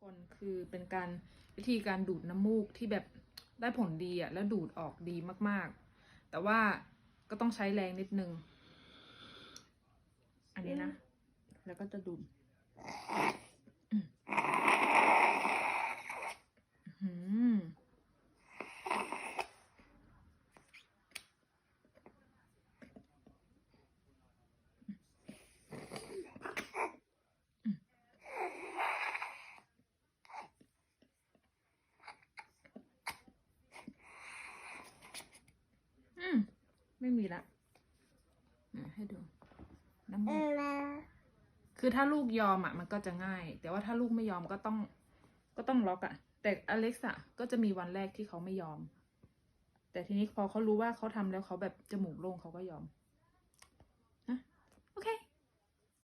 คนคือเป็นการวิธีการดูดน้ำมูกที่แบบได้ผลดีอะแล้วดูดออกดีมากๆ แต่ว่าก็ต้องใช้แรงนิดนึง อันนี้นะ แล้วก็จะดูดอืมอื้อหืออืม ไม่มีละอะให้ดู น้ำมูกคือถ้าลูกยอมอะ มันก็จะง่าย แต่ว่าถ้าลูกไม่ยอมก็ต้อง ก็ต้องล็อกอะ แต่อเล็กซ์อะก็จะมีวันแรกที่เขาไม่ยอม แต่ทีนี้พอเขารู้ว่าเขาทำแล้วเขาแบบจมูกโล่งเขาก็ยอมนะโอเค